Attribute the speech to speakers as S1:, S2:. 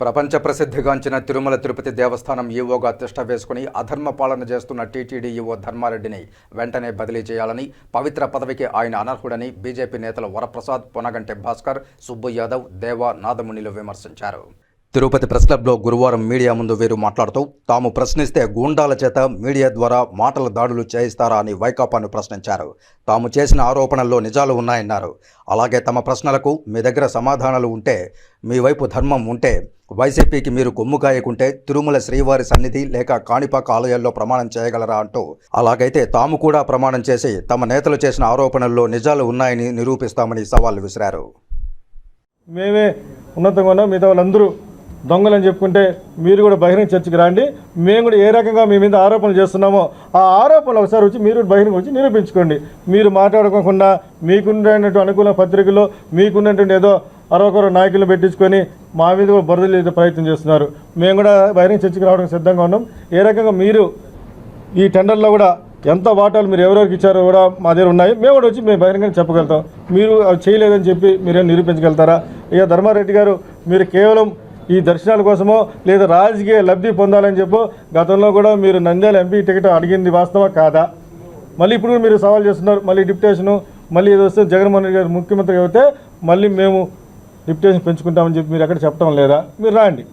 S1: ప్రపంచ ప్రసిద్ధిగాంచిన తిరుమల తిరుపతి దేవస్థానం ఈవోగా తిష్ట వేసుకుని అధర్మ పాలన చేస్తున్న టీటీడీ ఈవో ధర్మారెడ్డిని వెంటనే బదిలీ చేయాలని పవిత్ర పదవికి ఆయన అనర్హుడని బీజేపీ నేతలు వరప్రసాద్ పొనగంటి భాస్కర్ సుబ్బు యాదవ్ దేవా నాదమునిలు విమర్శించారు. తిరుపతి ప్రెస్ క్లబ్లో గురువారం మీడియా ముందు వీరు మాట్లాడుతూ తాము ప్రశ్నిస్తే గూండాల చేత మీడియా ద్వారా మాటల దాడులు చేయిస్తారా అని వైకాపాను ప్రశ్నించారు. తాము చేసిన ఆరోపణల్లో నిజాలు ఉన్నాయన్నారు. అలాగే తమ ప్రశ్నలకు మీ దగ్గర సమాధానాలు ఉంటే మీ వైపు ధర్మం ఉంటే వైసీపీకి మీరు కొమ్ము కాయకుంటే తిరుమల శ్రీవారి సన్నిధి లేక కాణిపాక ఆలయాల్లో ప్రమాణం చేయగలరా అంటూ అలాగైతే తాము కూడా ప్రమాణం చేసి తమ నేతలు చేసిన ఆరోపణల్లో నిజాలు ఉన్నాయని నిరూపిస్తామని సవాల్ విసిరారు.
S2: మేమే ఉన్నతంగా ఉన్నాం మిగతా వాళ్ళందరూ దొంగలని చెప్పుకుంటే మీరు కూడా బహిరంగ చర్చకి రండి. మేము కూడా ఏ రకంగా మీ మీద ఆరోపణలు చేస్తున్నామో ఆ ఆరోపణలు ఒకసారి వచ్చి మీరు బహిరంగ వచ్చి నిరూపించుకోండి. మీరు మాట్లాడుకోకుండా మీకున్నటువంటి అనుకూల పత్రికలో మీకున్నటువంటి ఏదో అరవకరు నాయకులు పెట్టించుకొని మా మీద కూడా బురదలు ప్రయత్నం చేస్తున్నారు. మేము కూడా బహిరంగ చర్చకి రావడానికి సిద్ధంగా ఉన్నాం. ఏ రకంగా మీరు ఈ టెండర్లో కూడా ఎంత వాటాలు మీరు ఎవరెవరికి ఇచ్చారో కూడా మా దగ్గర ఉన్నాయి. మేము కూడా వచ్చి మేము బహిరంగంగా చెప్పగలుగుతాం. మీరు అవి చేయలేదని చెప్పి మీరేం నిరూపించగలుగుతారా? ఇక ధర్మారెడ్డి గారు మీరు కేవలం ఈ దర్శనాల కోసమో లేదా రాజకీయ లబ్ధి పొందాలని చెప్పో గతంలో కూడా మీరు నంద్యాల ఎంపీ టికెట్ అడిగింది వాస్తవా కాదా? మళ్ళీ ఇప్పుడు మీరు సవాల్ చేస్తున్నారు మళ్ళీ డిప్యుటేషను మళ్ళీ ఇది వస్తే జగన్మోహన్ రెడ్డి గారు ముఖ్యమంత్రి అయితే మళ్ళీ మేము డిప్యుటేషన్ పెంచుకుంటామని చెప్పి మీరు ఎక్కడ చెప్పడం లేదా? మీరు రాండి.